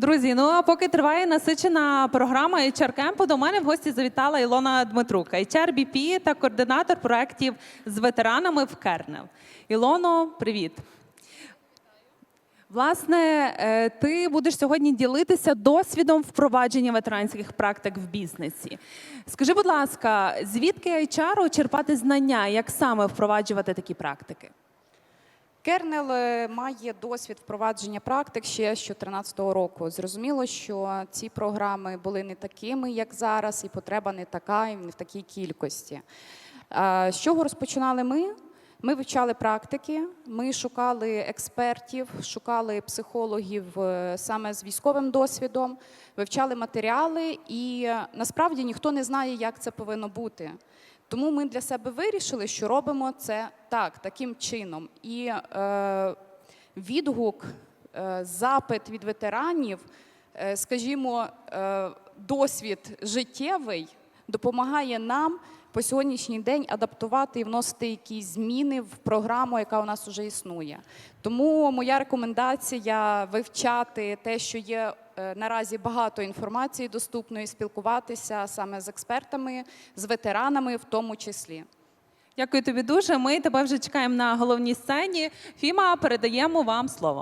Друзі, ну а поки триває насичена програма HR Camp, до мене в гості завітала Ілона Дмитрук, HR BP та координатор проєктів з ветеранами в Кернел. Ілоно, привіт. Власне, е, ти будеш сьогодні ділитися досвідом впровадження ветеранських практик в бізнесі. Скажи, будь ласка, звідки HR черпати знання, як саме впроваджувати такі практики? Кернел е, має досвід впровадження практик ще з 2014 року. Зрозуміло, що ці програми були не такими, як зараз, і потреба не така, і не в такій кількості. Е, З чого розпочинали ми? Ми вивчали практики, ми шукали експертів, шукали психологів е, саме з військовим досвідом, вивчали матеріали, і насправді ніхто не знає, як це повинно бути. Тому ми для себе вирішили, що робимо це так, таким чином. І е, відгук, е, запит від ветеранів, е, скажімо, е, досвід життєвий допомагає нам по сьогоднішній день адаптувати і вносити якісь зміни в програму, яка у нас вже існує. Тому моя рекомендація вивчати те, що є е, наразі багато інформації доступної, спілкуватися саме з експертами, з ветеранами в тому числі. Дякую тобі дуже. Ми тебе вже чекаємо на головній сцені. Фіма, передаємо вам слово.